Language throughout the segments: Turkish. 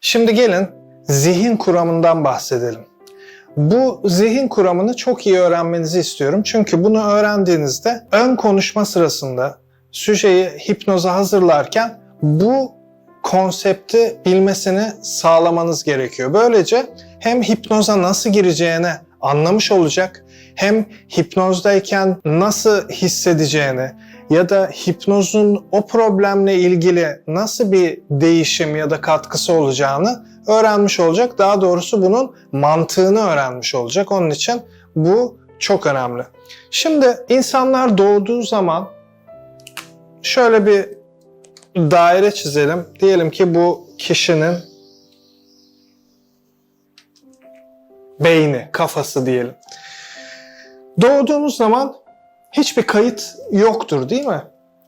Şimdi gelin zihin kuramından bahsedelim. Bu zihin kuramını çok iyi öğrenmenizi istiyorum. Çünkü bunu öğrendiğinizde ön konuşma sırasında süjeyi hipnoza hazırlarken bu konsepti bilmesini sağlamanız gerekiyor. Böylece hem hipnoza nasıl gireceğini anlamış olacak, hem hipnozdayken nasıl hissedeceğini ya da hipnozun o problemle ilgili nasıl bir değişim ya da katkısı olacağını öğrenmiş olacak. Daha doğrusu bunun mantığını öğrenmiş olacak. Onun için bu çok önemli. Şimdi insanlar doğduğu zaman şöyle bir daire çizelim. Diyelim ki bu kişinin beyni, kafası diyelim. Doğduğunuz zaman hiçbir kayıt yoktur değil mi?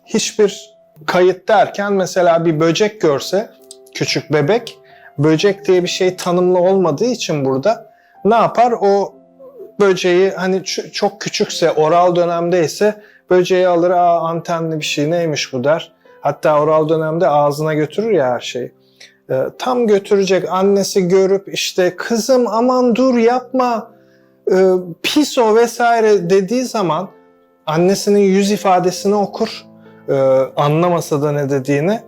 Hiçbir kayıt derken mesela bir böcek görse küçük bebek böcek diye bir şey tanımlı olmadığı için burada ne yapar? O böceği hani çok küçükse oral dönemdeyse böceği alır aa antenli bir şey neymiş bu der. Hatta oral dönemde ağzına götürür ya her şeyi. Ee, tam götürecek annesi görüp işte kızım aman dur yapma e, pis o vesaire dediği zaman annesinin yüz ifadesini okur. Ee, anlamasa da ne dediğini.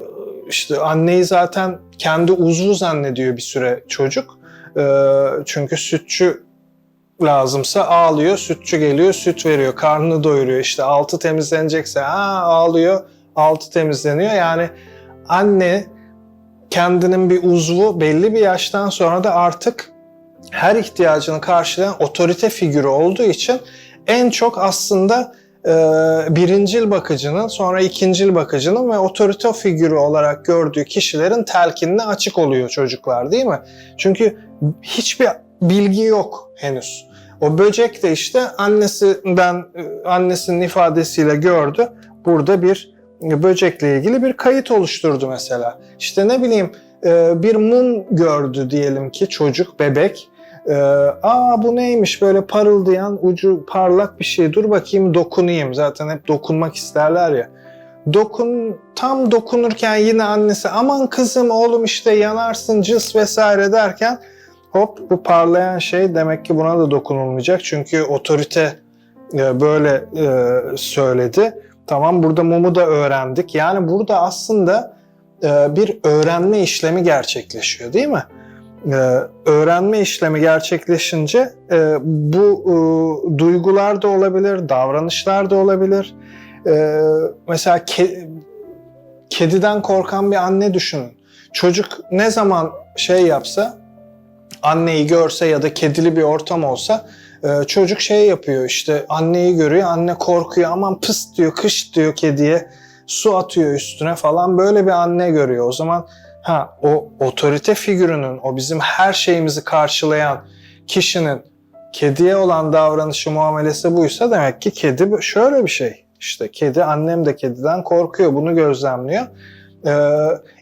İşte anneyi zaten kendi uzvu zannediyor bir süre çocuk. Ee, çünkü sütçü lazımsa ağlıyor, sütçü geliyor, süt veriyor, karnını doyuruyor. İşte altı temizlenecekse ha ağlıyor, altı temizleniyor. Yani anne kendinin bir uzvu belli bir yaştan sonra da artık her ihtiyacını karşılayan otorite figürü olduğu için en çok aslında birincil bakıcının sonra ikincil bakıcının ve otorite figürü olarak gördüğü kişilerin telkinine açık oluyor çocuklar değil mi? Çünkü hiçbir bilgi yok henüz. O böcek de işte annesinden annesinin ifadesiyle gördü. Burada bir böcekle ilgili bir kayıt oluşturdu mesela. İşte ne bileyim e, bir mum gördü diyelim ki çocuk, bebek. E, Aa bu neymiş böyle parıldayan ucu parlak bir şey dur bakayım dokunayım. Zaten hep dokunmak isterler ya. Dokun tam dokunurken yine annesi aman kızım oğlum işte yanarsın cız vesaire derken hop bu parlayan şey demek ki buna da dokunulmayacak. Çünkü otorite e, böyle e, söyledi. Tamam burada mumu da öğrendik. Yani burada aslında e, bir öğrenme işlemi gerçekleşiyor değil mi? E, öğrenme işlemi gerçekleşince e, bu e, duygular da olabilir, davranışlar da olabilir. E, mesela ke- kediden korkan bir anne düşünün. Çocuk ne zaman şey yapsa, anneyi görse ya da kedili bir ortam olsa ee, çocuk şey yapıyor işte anneyi görüyor anne korkuyor aman pıs diyor kış diyor kediye su atıyor üstüne falan böyle bir anne görüyor. O zaman ha o otorite figürünün o bizim her şeyimizi karşılayan kişinin kediye olan davranışı muamelesi buysa demek ki kedi şöyle bir şey. İşte kedi annem de kediden korkuyor bunu gözlemliyor. Ee,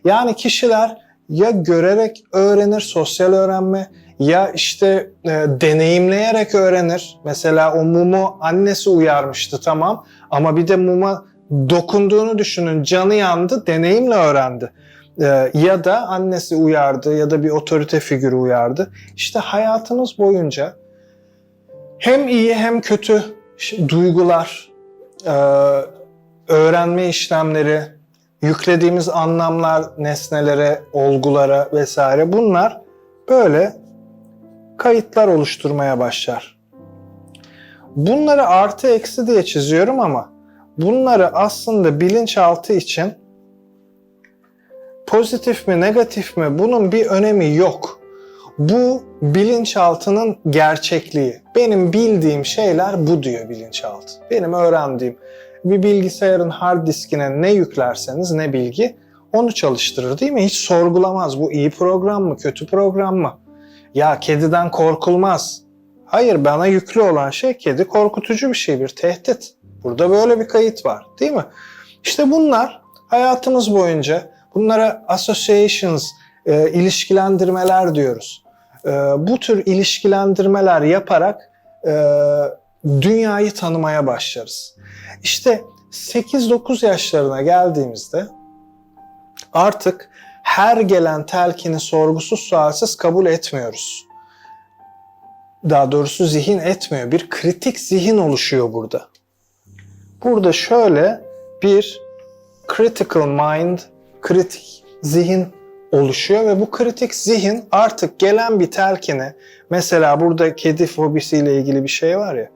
yani kişiler ya görerek öğrenir sosyal öğrenme ya işte e, deneyimleyerek öğrenir. Mesela o mumu annesi uyarmıştı tamam ama bir de muma dokunduğunu düşünün canı yandı deneyimle öğrendi. E, ya da annesi uyardı ya da bir otorite figürü uyardı. İşte hayatımız boyunca hem iyi hem kötü duygular, e, öğrenme işlemleri, yüklediğimiz anlamlar nesnelere, olgulara vesaire bunlar böyle kayıtlar oluşturmaya başlar. Bunları artı eksi diye çiziyorum ama bunları aslında bilinçaltı için pozitif mi negatif mi bunun bir önemi yok. Bu bilinçaltının gerçekliği. Benim bildiğim şeyler bu diyor bilinçaltı. Benim öğrendiğim bir bilgisayarın hard diskine ne yüklerseniz ne bilgi onu çalıştırır değil mi? Hiç sorgulamaz bu iyi program mı kötü program mı? Ya kediden korkulmaz. Hayır bana yüklü olan şey kedi korkutucu bir şey, bir tehdit. Burada böyle bir kayıt var değil mi? İşte bunlar hayatımız boyunca bunlara associations, e, ilişkilendirmeler diyoruz. E, bu tür ilişkilendirmeler yaparak e, dünyayı tanımaya başlarız. İşte 8-9 yaşlarına geldiğimizde artık her gelen telkini sorgusuz sualsiz kabul etmiyoruz. Daha doğrusu zihin etmiyor. Bir kritik zihin oluşuyor burada. Burada şöyle bir critical mind, kritik zihin oluşuyor ve bu kritik zihin artık gelen bir telkini, mesela burada kedi fobisiyle ilgili bir şey var ya,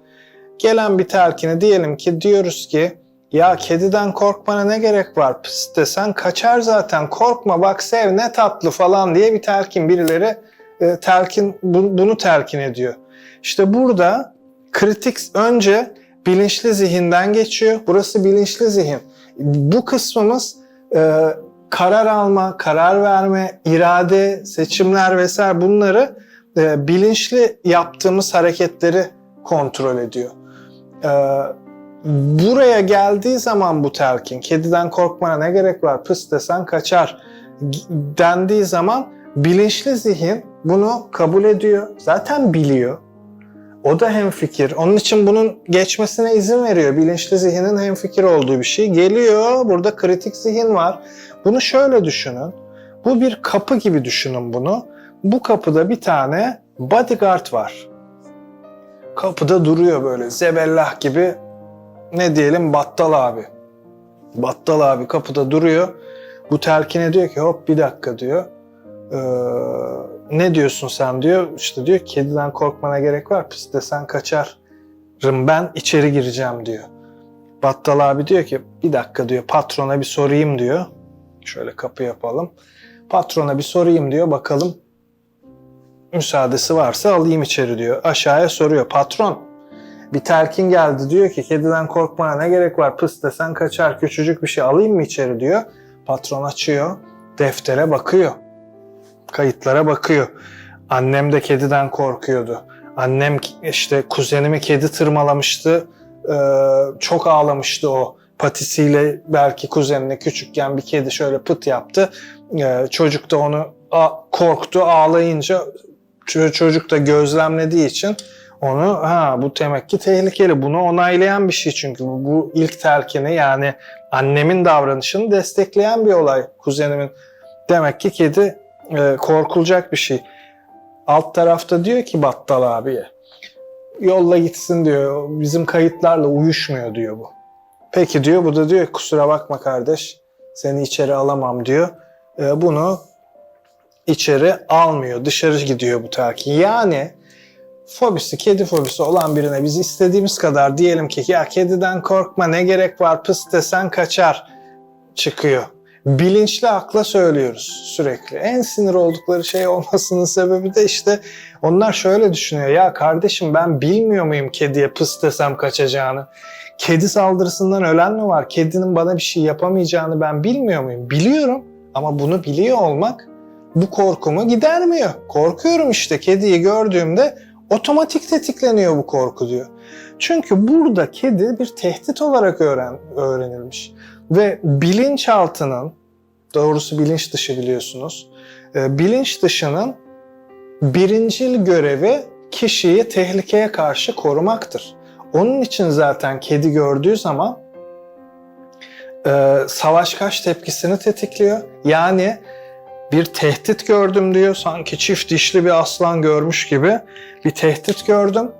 gelen bir telkini diyelim ki diyoruz ki ya kediden korkmana ne gerek var pıs desen kaçar zaten korkma bak sev ne tatlı falan diye bir telkin birileri e, telkin bu- bunu telkin ediyor. İşte burada kritik önce bilinçli zihinden geçiyor. Burası bilinçli zihin. Bu kısmımız e, karar alma, karar verme, irade, seçimler vesaire bunları e, bilinçli yaptığımız hareketleri kontrol ediyor. E, buraya geldiği zaman bu telkin, kediden korkmana ne gerek var, pıs desen kaçar dendiği zaman bilinçli zihin bunu kabul ediyor. Zaten biliyor. O da hemfikir. Onun için bunun geçmesine izin veriyor. Bilinçli zihnin hemfikir olduğu bir şey. Geliyor, burada kritik zihin var. Bunu şöyle düşünün. Bu bir kapı gibi düşünün bunu. Bu kapıda bir tane bodyguard var. Kapıda duruyor böyle zebellah gibi ne diyelim battal abi. Battal abi kapıda duruyor. Bu telkine diyor ki hop bir dakika diyor. Ee, ne diyorsun sen diyor. İşte diyor kediden korkmana gerek var. Pis desen kaçarım ben içeri gireceğim diyor. Battal abi diyor ki bir dakika diyor patrona bir sorayım diyor. Şöyle kapı yapalım. Patrona bir sorayım diyor bakalım müsaadesi varsa alayım içeri diyor. Aşağıya soruyor patron bir telkin geldi diyor ki kediden korkmana ne gerek var pıs desen kaçar küçücük bir şey alayım mı içeri diyor. Patron açıyor deftere bakıyor. Kayıtlara bakıyor. Annem de kediden korkuyordu. Annem işte kuzenimi kedi tırmalamıştı. Ee, çok ağlamıştı o. Patisiyle belki kuzenine küçükken bir kedi şöyle pıt yaptı. Ee, çocuk da onu korktu ağlayınca çocuk da gözlemlediği için onu ha bu demek ki tehlikeli. Bunu onaylayan bir şey çünkü bu, bu ilk telkini yani annemin davranışını destekleyen bir olay kuzenimin. Demek ki kedi e, korkulacak bir şey. Alt tarafta diyor ki Battal abiye yolla gitsin diyor bizim kayıtlarla uyuşmuyor diyor bu. Peki diyor bu da diyor kusura bakma kardeş seni içeri alamam diyor. E, bunu içeri almıyor dışarı gidiyor bu telkin. Yani fobisi, kedi fobisi olan birine biz istediğimiz kadar diyelim ki ya kediden korkma ne gerek var pıs desen kaçar çıkıyor. Bilinçli akla söylüyoruz sürekli. En sinir oldukları şey olmasının sebebi de işte onlar şöyle düşünüyor. Ya kardeşim ben bilmiyor muyum kediye pıs desem kaçacağını? Kedi saldırısından ölen mi var? Kedinin bana bir şey yapamayacağını ben bilmiyor muyum? Biliyorum ama bunu biliyor olmak bu korkumu gidermiyor. Korkuyorum işte kediyi gördüğümde otomatik tetikleniyor bu korku diyor. Çünkü burada kedi bir tehdit olarak öğren, öğrenilmiş. Ve bilinçaltının, doğrusu bilinç dışı biliyorsunuz, e, bilinç dışının birincil görevi kişiyi tehlikeye karşı korumaktır. Onun için zaten kedi gördüğü zaman e, savaş kaç tepkisini tetikliyor. Yani bir tehdit gördüm diyor. Sanki çift dişli bir aslan görmüş gibi bir tehdit gördüm.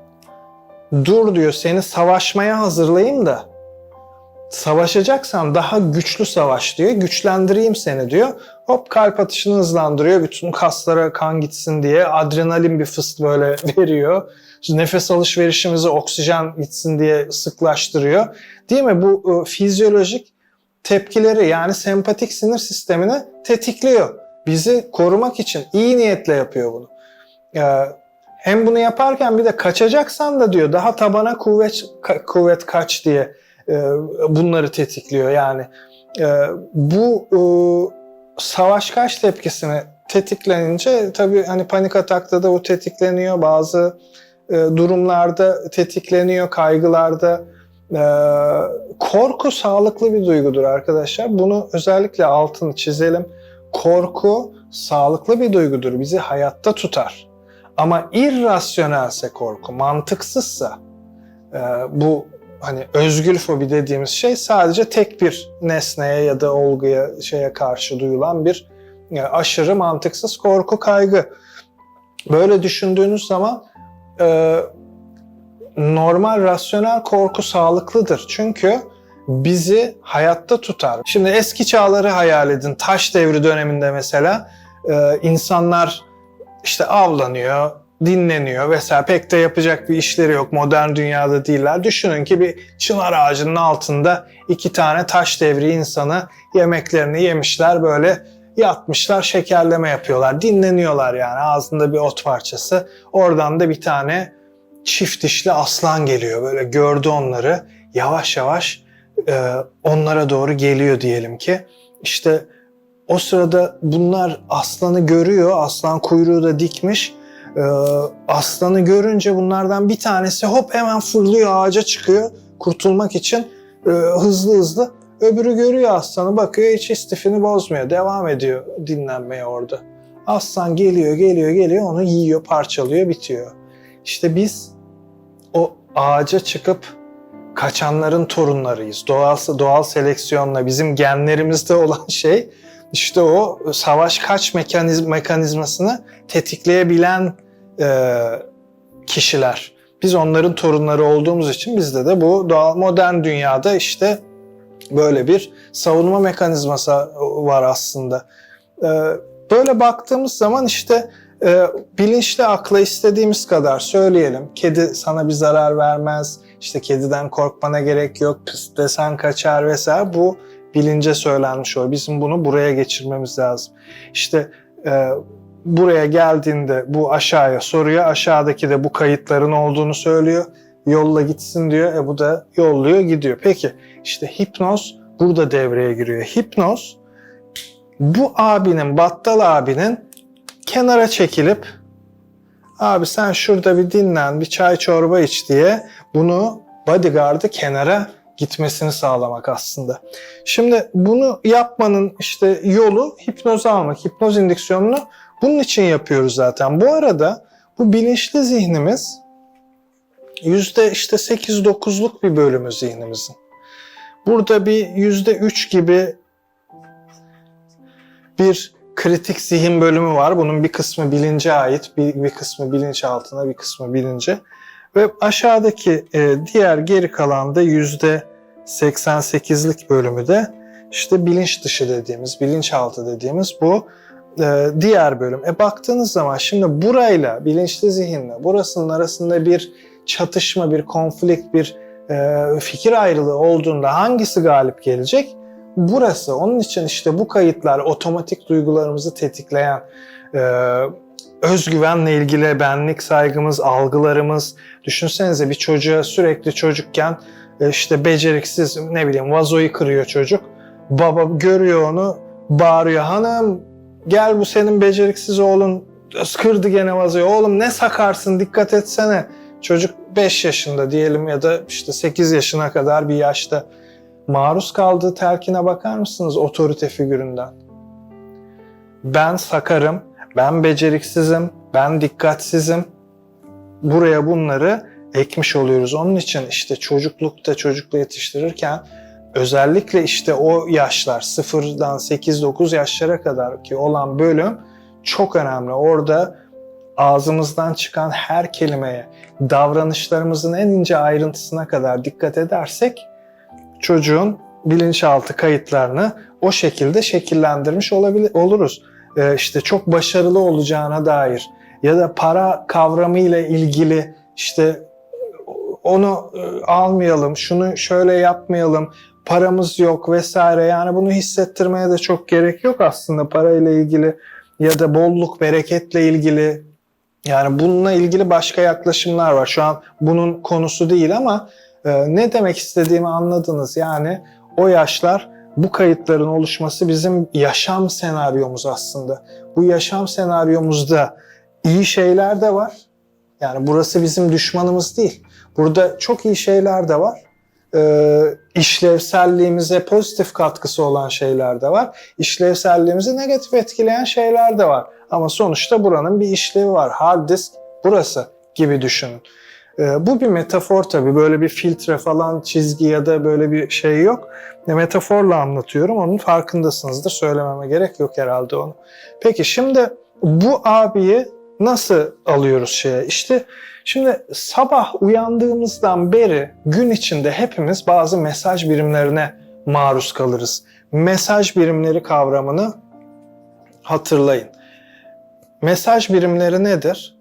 Dur diyor seni savaşmaya hazırlayayım da savaşacaksan daha güçlü savaş diyor. Güçlendireyim seni diyor. Hop kalp atışını hızlandırıyor. Bütün kaslara kan gitsin diye adrenalin bir fıst böyle veriyor. Nefes alışverişimizi oksijen gitsin diye sıklaştırıyor. Değil mi? Bu e, fizyolojik tepkileri yani sempatik sinir sistemini tetikliyor. Bizi korumak için iyi niyetle yapıyor bunu. Ee, hem bunu yaparken bir de kaçacaksan da diyor daha tabana kuvvet ka- kuvvet kaç diye bunları tetikliyor. Yani. E, bu e, savaş kaç tepkisini tetiklenince tabii hani panik atakta da o tetikleniyor. Bazı e, durumlarda tetikleniyor kaygılarda. E, korku sağlıklı bir duygudur arkadaşlar. Bunu özellikle altını çizelim. Korku sağlıklı bir duygudur bizi hayatta tutar. Ama irrasyonelse korku mantıksızsa e, bu hani özgül fobi dediğimiz şey sadece tek bir nesneye ya da olguya şeye karşı duyulan bir Yani aşırı mantıksız korku, kaygı. Böyle düşündüğünüz zaman e, normal, rasyonel korku sağlıklıdır. Çünkü bizi hayatta tutar. Şimdi eski çağları hayal edin. Taş devri döneminde mesela e, insanlar işte avlanıyor, dinleniyor vesaire. Pek de yapacak bir işleri yok. Modern dünyada değiller. Düşünün ki bir çınar ağacının altında iki tane taş devri insanı yemeklerini yemişler böyle yatmışlar şekerleme yapıyorlar. Dinleniyorlar yani ağzında bir ot parçası. Oradan da bir tane çift dişli aslan geliyor. Böyle gördü onları. Yavaş yavaş e, onlara doğru geliyor diyelim ki. İşte o sırada bunlar aslanı görüyor. Aslan kuyruğu da dikmiş. Ee, aslanı görünce bunlardan bir tanesi hop hemen fırlıyor ağaca çıkıyor kurtulmak için e, hızlı hızlı. Öbürü görüyor aslanı bakıyor hiç istifini bozmuyor. Devam ediyor dinlenmeye orada. Aslan geliyor geliyor geliyor onu yiyor parçalıyor bitiyor. İşte biz o ağaca çıkıp kaçanların torunlarıyız. Doğal, doğal seleksiyonla bizim genlerimizde olan şey işte o savaş kaç mekaniz, mekanizmasını tetikleyebilen e, kişiler. Biz onların torunları olduğumuz için bizde de bu doğal modern dünyada işte böyle bir savunma mekanizması var aslında. E, böyle baktığımız zaman işte e, bilinçli akla istediğimiz kadar söyleyelim. Kedi sana bir zarar vermez, işte kediden korkmana gerek yok, desen kaçar vesaire. Bu bilince söylenmiş oluyor. Bizim bunu buraya geçirmemiz lazım. İşte e, buraya geldiğinde bu aşağıya soruyor. Aşağıdaki de bu kayıtların olduğunu söylüyor. Yolla gitsin diyor. E bu da yolluyor gidiyor. Peki işte hipnoz burada devreye giriyor. Hipnoz bu abinin, battal abinin kenara çekilip abi sen şurada bir dinlen, bir çay çorba iç diye bunu bodyguard'ı kenara gitmesini sağlamak aslında. Şimdi bunu yapmanın işte yolu hipnoz almak, hipnoz indüksiyonunu bunun için yapıyoruz zaten. Bu arada bu bilinçli zihnimiz yüzde işte 8-9'luk bir bölümü zihnimizin. Burada bir yüzde 3 gibi bir kritik zihin bölümü var. Bunun bir kısmı bilince ait, bir, bir kısmı bilinçaltına, bir kısmı bilince. Ve aşağıdaki e, diğer geri kalan da yüzde 88'lik bölümü de işte bilinç dışı dediğimiz, bilinçaltı dediğimiz bu e, diğer bölüm. E baktığınız zaman şimdi burayla, bilinçli zihinle burasının arasında bir çatışma, bir konflikt, bir e, fikir ayrılığı olduğunda hangisi galip gelecek? Burası. Onun için işte bu kayıtlar otomatik duygularımızı tetikleyen, e, özgüvenle ilgili benlik saygımız, algılarımız. Düşünsenize bir çocuğa sürekli çocukken e, işte beceriksiz ne bileyim vazoyu kırıyor çocuk. Baba görüyor onu bağırıyor hanım gel bu senin beceriksiz oğlun kırdı gene vazoyu. Oğlum ne sakarsın dikkat etsene. Çocuk 5 yaşında diyelim ya da işte 8 yaşına kadar bir yaşta maruz kaldığı telkine bakar mısınız otorite figüründen? Ben sakarım, ben beceriksizim, ben dikkatsizim. Buraya bunları ekmiş oluyoruz. Onun için işte çocuklukta çocukla yetiştirirken özellikle işte o yaşlar 0'dan 8-9 yaşlara kadar ki olan bölüm çok önemli. Orada ağzımızdan çıkan her kelimeye, davranışlarımızın en ince ayrıntısına kadar dikkat edersek çocuğun bilinçaltı kayıtlarını o şekilde şekillendirmiş olabilir, oluruz. Ee, işte çok başarılı olacağına dair ya da para kavramı ile ilgili işte onu e, almayalım, şunu şöyle yapmayalım, paramız yok vesaire. Yani bunu hissettirmeye de çok gerek yok aslında parayla ilgili ya da bolluk, bereketle ilgili. Yani bununla ilgili başka yaklaşımlar var. Şu an bunun konusu değil ama e, ne demek istediğimi anladınız. Yani o yaşlar bu kayıtların oluşması bizim yaşam senaryomuz aslında. Bu yaşam senaryomuzda iyi şeyler de var. Yani burası bizim düşmanımız değil. Burada çok iyi şeyler de var. Ee, işlevselliğimize pozitif katkısı olan şeyler de var. İşlevselliğimizi negatif etkileyen şeyler de var. Ama sonuçta buranın bir işlevi var. Hard disk burası gibi düşünün. E, bu bir metafor tabii. Böyle bir filtre falan çizgi ya da böyle bir şey yok. Metaforla anlatıyorum. Onun farkındasınızdır. Söylememe gerek yok herhalde onu. Peki şimdi bu abiyi nasıl alıyoruz şeye? İşte şimdi sabah uyandığımızdan beri gün içinde hepimiz bazı mesaj birimlerine maruz kalırız. Mesaj birimleri kavramını hatırlayın. Mesaj birimleri nedir?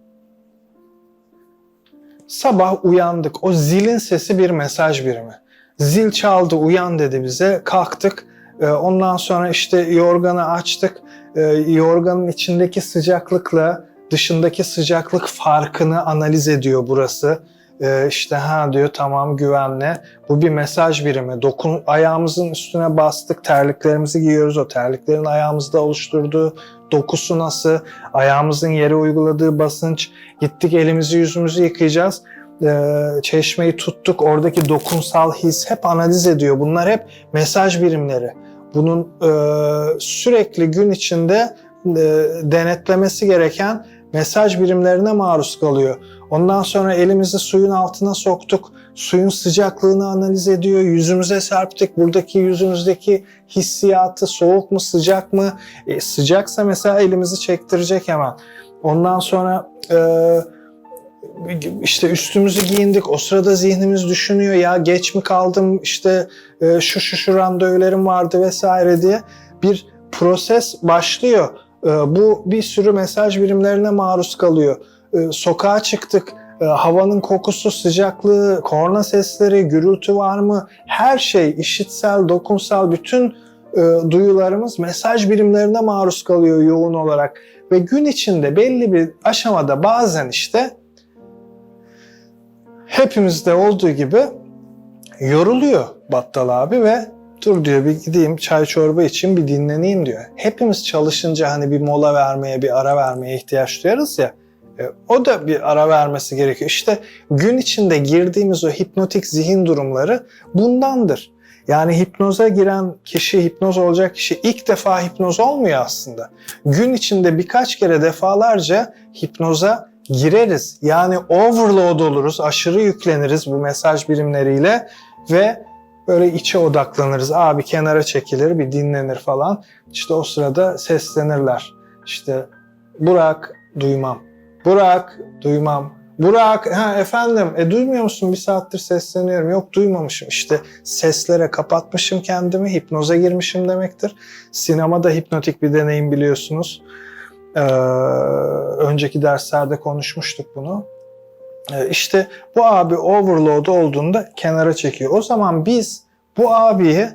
Sabah uyandık. O zilin sesi bir mesaj birimi. Zil çaldı, uyan dedi bize. Kalktık. Ee, Ondan sonra işte yorganı açtık. Ee, Yorganın içindeki sıcaklıkla dışındaki sıcaklık farkını analiz ediyor burası. Ee, işte ha diyor tamam güvenli. Bu bir mesaj birimi. Dokun ayağımızın üstüne bastık, terliklerimizi giyiyoruz. O terliklerin ayağımızda oluşturduğu dokusu nasıl, ayağımızın yere uyguladığı basınç, gittik elimizi yüzümüzü yıkayacağız. Ee, çeşmeyi tuttuk, oradaki dokunsal his hep analiz ediyor. Bunlar hep mesaj birimleri. Bunun e, sürekli gün içinde e, denetlemesi gereken mesaj birimlerine maruz kalıyor. Ondan sonra elimizi suyun altına soktuk. Suyun sıcaklığını analiz ediyor. Yüzümüze serptik. Buradaki yüzümüzdeki hissiyatı soğuk mu sıcak mı? E, sıcaksa mesela elimizi çektirecek hemen. Ondan sonra e, işte üstümüzü giyindik. O sırada zihnimiz düşünüyor ya geç mi kaldım işte e, şu şu şu randevularım vardı vesaire diye bir proses başlıyor. E, bu bir sürü mesaj birimlerine maruz kalıyor. E, sokağa çıktık. e, Havanın kokusu, sıcaklığı, korna sesleri, gürültü var mı? Her şey işitsel, dokunsal bütün e, duyularımız mesaj birimlerine maruz kalıyor yoğun olarak. Ve gün içinde belli bir aşamada bazen işte hepimizde olduğu gibi yoruluyor Battal abi ve dur diyor bir gideyim çay çorba için bir dinleneyim diyor. Hepimiz çalışınca hani bir mola vermeye, bir ara vermeye ihtiyaç duyarız ya. e, o da bir ara vermesi gerekiyor. İşte gün içinde girdiğimiz o hipnotik zihin durumları bundandır. Yani hipnoza giren kişi, hipnoz olacak kişi ilk defa hipnoz olmuyor aslında. Gün içinde birkaç kere defalarca hipnoza gireriz. Yani overload oluruz, aşırı yükleniriz bu mesaj birimleriyle ve böyle içe odaklanırız. Abi kenara çekilir, bir dinlenir falan. İşte o sırada seslenirler. İşte Burak duymam. Burak duymam. Burak ha efendim e duymuyor musun bir saattir sesleniyorum. Yok duymamışım işte seslere kapatmışım kendimi hipnoza girmişim demektir. Sinemada hipnotik bir deneyim biliyorsunuz. Ee, önceki derslerde konuşmuştuk bunu. Ee, işte bu abi overload olduğunda kenara çekiyor. O zaman biz bu abiyi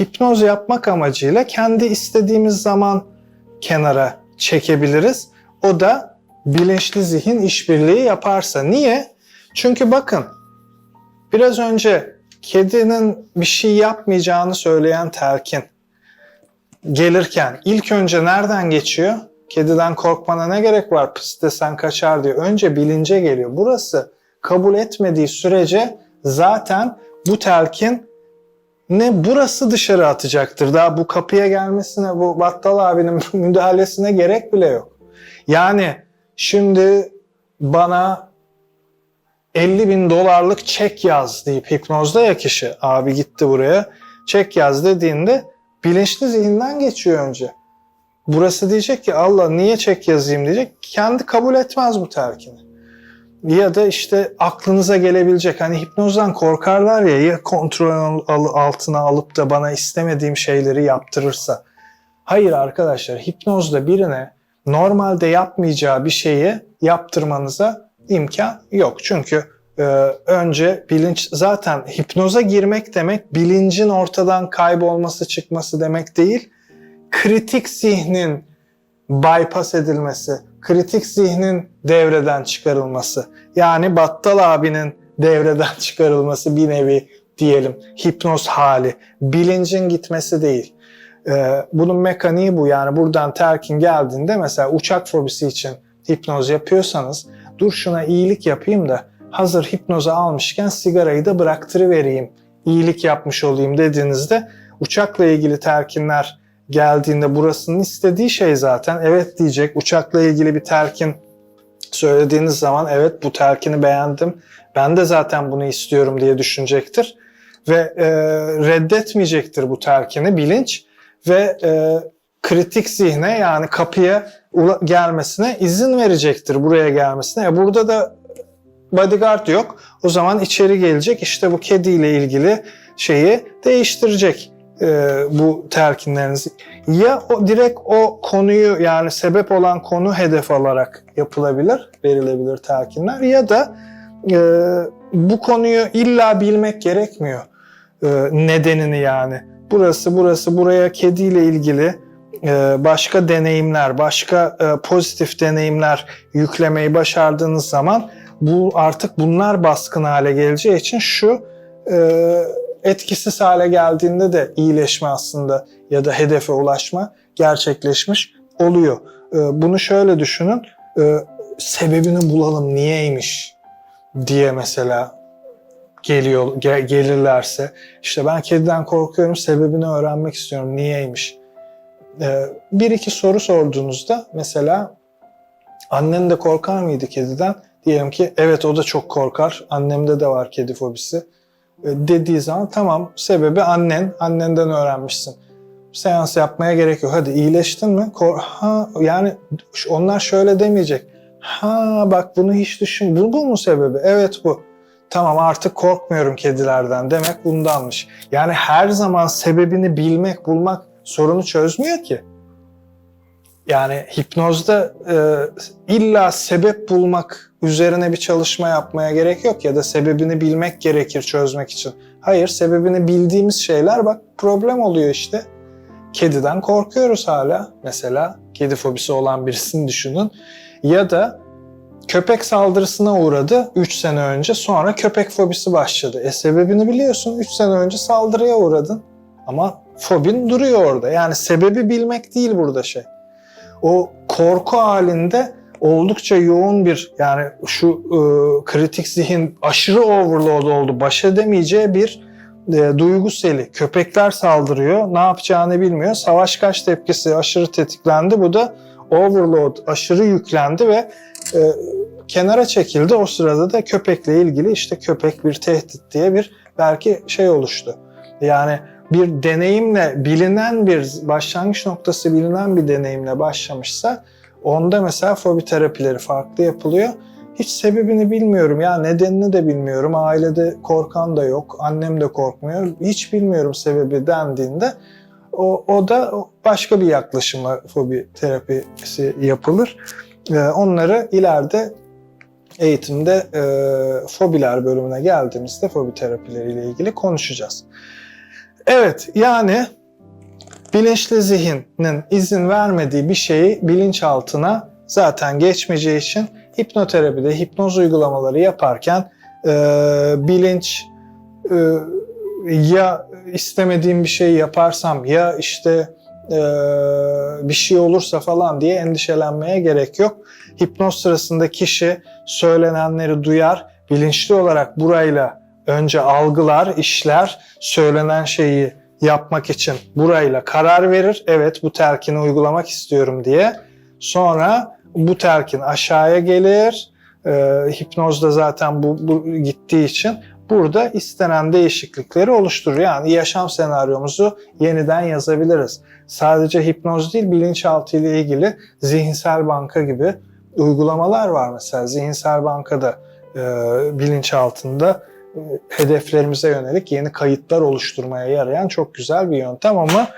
hipnoz yapmak amacıyla kendi istediğimiz zaman kenara çekebiliriz. O da bilinçli zihin işbirliği yaparsa. Niye? Çünkü bakın biraz önce kedinin bir şey yapmayacağını söyleyen telkin gelirken ilk önce nereden geçiyor? Kediden korkmana ne gerek var pıs desen kaçar diyor. Önce bilince geliyor. Burası kabul etmediği sürece zaten bu telkin ne burası dışarı atacaktır. Daha bu kapıya gelmesine, bu Battal abinin müdahalesine gerek bile yok. Yani şimdi bana 50 bin dolarlık çek yaz deyip hipnozda ya kişi abi gitti buraya çek yaz dediğinde bilinçli zihinden geçiyor önce. Burası diyecek ki Allah niye çek yazayım diyecek. Kendi kabul etmez bu telkini. Ya da işte aklınıza gelebilecek hani hipnozdan korkarlar ya ya kontrol altına alıp da bana istemediğim şeyleri yaptırırsa. Hayır arkadaşlar hipnozda birine normalde yapmayacağı bir şeyi yaptırmanıza imkan yok. Çünkü e, önce bilinç zaten hipnoza girmek demek bilincin ortadan kaybolması çıkması demek değil. Kritik zihnin bypass edilmesi, kritik zihnin devreden çıkarılması. Yani Battal abinin devreden çıkarılması bir nevi diyelim hipnoz hali. Bilincin gitmesi değil. Ee, bunun mekaniği bu. Yani buradan terkin geldiğinde mesela uçak fobisi için hipnoz yapıyorsanız dur şuna iyilik yapayım da hazır hipnoza almışken sigarayı da bıraktırıvereyim. iyilik yapmış olayım dediğinizde uçakla ilgili terkinler geldiğinde burasının istediği şey zaten evet diyecek. Uçakla ilgili bir terkin Söylediğiniz zaman evet bu telkini beğendim. Ben de zaten bunu istiyorum diye düşünecektir. Ve e, reddetmeyecektir bu telkini bilinç. Ve e, kritik zihne yani kapıya gelmesine izin verecektir buraya gelmesine. E, burada da bodyguard yok. O zaman içeri gelecek işte bu kediyle ilgili şeyi değiştirecek e, bu telkinlerinizi. Ya o direkt o konuyu yani sebep olan konu hedef alarak yapılabilir, verilebilir telkinler ya da e, bu konuyu illa bilmek gerekmiyor e, nedenini yani. Burası burası buraya kediyle ilgili e, başka deneyimler, başka e, pozitif deneyimler yüklemeyi başardığınız zaman bu artık bunlar baskın hale geleceği için şu e, etkisiz hale geldiğinde de iyileşme aslında ya da hedefe ulaşma gerçekleşmiş oluyor. E, bunu şöyle düşünün, e, sebebini bulalım niyeymiş diye mesela geliyor ge- gelirlerse işte ben kediden korkuyorum sebebini öğrenmek istiyorum niyeymiş. E, bir iki soru sorduğunuzda mesela annen de korkar mıydı kediden? Diyelim ki evet o da çok korkar. Annemde de var kedi fobisi. E, Dediği zaman tamam sebebi annen. Annenden öğrenmişsin. Seans yapmaya gerek yok. Hadi iyileştin mi? Kor- ha yani onlar şöyle demeyecek. Ha bak bunu hiç düşün. Bu, bu mu sebebi? Evet bu. Tamam artık korkmuyorum kedilerden demek bundanmış. Yani her zaman sebebini bilmek, bulmak sorunu çözmüyor ki. Yani hipnozda e, illa sebep bulmak üzerine bir çalışma yapmaya gerek yok ya da sebebini bilmek gerekir çözmek için. Hayır, sebebini bildiğimiz şeyler bak problem oluyor işte. Kediden korkuyoruz hala mesela. Kedi fobisi olan birisini düşünün. Ya da köpek saldırısına uğradı 3 sene önce sonra köpek fobisi başladı. E sebebini biliyorsun 3 sene önce saldırıya uğradın ama fobin duruyor orada. Yani sebebi bilmek değil burada şey o korku halinde oldukça yoğun bir yani şu e, kritik zihin aşırı overload oldu. Baş edemeyeceği bir e, duygu seli. Köpekler saldırıyor. Ne yapacağını bilmiyor. Savaş kaç tepkisi aşırı tetiklendi. Bu da overload aşırı yüklendi ve e, kenara çekildi. O sırada da köpekle ilgili işte köpek bir tehdit diye bir belki şey oluştu. Yani bir deneyimle bilinen bir başlangıç noktası bilinen bir deneyimle başlamışsa onda mesela fobi terapileri farklı yapılıyor. Hiç sebebini bilmiyorum ya nedenini de bilmiyorum. Ailede korkan da yok. Annem de korkmuyor. Hiç bilmiyorum sebebi dendiğinde o, o da başka bir yaklaşımla fobi terapisi yapılır. Ee, onları ileride eğitimde e, fobiler bölümüne geldiğimizde fobi terapileriyle ilgili konuşacağız. Evet yani bilinçli zihnin izin vermediği bir şeyi bilinçaltına zaten geçmeyeceği için hipnoterapide hipnoz uygulamaları yaparken e, bilinç e, ya istemediğim bir şey yaparsam ya işte e, bir şey olursa falan diye endişelenmeye gerek yok. Hipnoz sırasında kişi söylenenleri duyar, bilinçli olarak burayla önce algılar, işler, söylenen şeyi yapmak için burayla karar verir. Evet bu telkini uygulamak istiyorum diye. Sonra bu telkin aşağıya gelir. Ee, hipnozda zaten bu, bu gittiği için burada istenen değişiklikleri oluşturur. Yani yaşam senaryomuzu yeniden yazabiliriz. Sadece hipnoz değil bilinçaltı ile ilgili zihinsel banka gibi uygulamalar var mesela. Zihinsel bankada e, bilinçaltında e, hedeflerimize yönelik yeni kayıtlar oluşturmaya yarayan çok güzel bir yöntem ama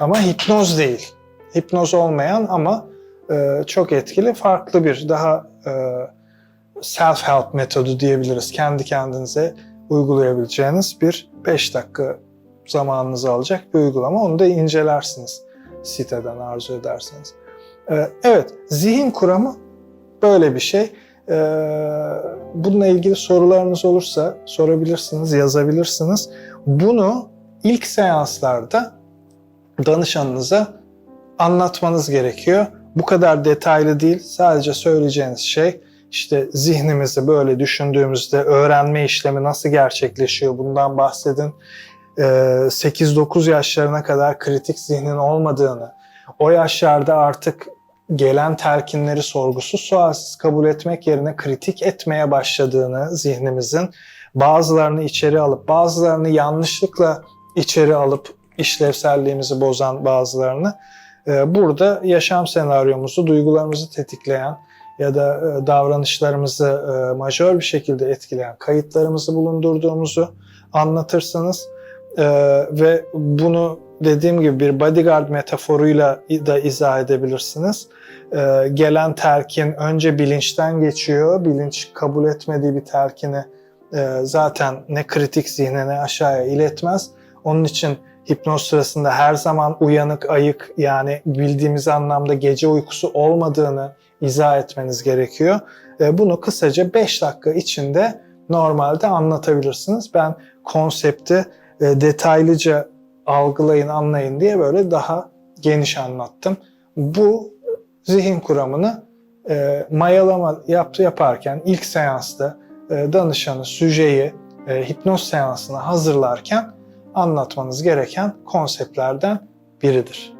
ama hipnoz değil. Hipnoz olmayan ama e, çok etkili farklı bir daha e, self-help metodu diyebiliriz. Kendi kendinize uygulayabileceğiniz bir 5 dakika zamanınızı alacak bir uygulama. Onu da incelersiniz siteden arzu ederseniz. E, evet, zihin kuramı böyle bir şey. Ee, bununla ilgili sorularınız olursa sorabilirsiniz, yazabilirsiniz. Bunu ilk seanslarda danışanınıza anlatmanız gerekiyor. Bu kadar detaylı değil, sadece söyleyeceğiniz şey işte zihnimizi böyle düşündüğümüzde öğrenme işlemi nasıl gerçekleşiyor bundan bahsedin. Ee, 8-9 yaşlarına kadar kritik zihnin olmadığını, o yaşlarda artık gelen telkinleri sorgusuz sualsiz kabul etmek yerine kritik etmeye başladığını zihnimizin bazılarını içeri alıp bazılarını yanlışlıkla içeri alıp işlevselliğimizi bozan bazılarını e, burada yaşam senaryomuzu, duygularımızı tetikleyen ya da e, davranışlarımızı e, majör bir şekilde etkileyen kayıtlarımızı bulundurduğumuzu anlatırsınız. E, ve bunu dediğim gibi bir bodyguard metaforuyla da izah edebilirsiniz. E, gelen terkin önce bilinçten geçiyor. Bilinç kabul etmediği bir terkini e, zaten ne kritik zihne ne aşağıya iletmez. Onun için hipnoz sırasında her zaman uyanık, ayık yani bildiğimiz anlamda gece uykusu olmadığını izah etmeniz gerekiyor. E, Bunu kısaca 5 dakika içinde normalde anlatabilirsiniz. Ben konsepti e, detaylıca algılayın, anlayın diye böyle daha geniş anlattım. Bu zihin kuramını e, mayalama yaptı yaparken ilk seansta e, danışanı, süjeyi e, hipnoz seansına hazırlarken anlatmanız gereken konseptlerden biridir.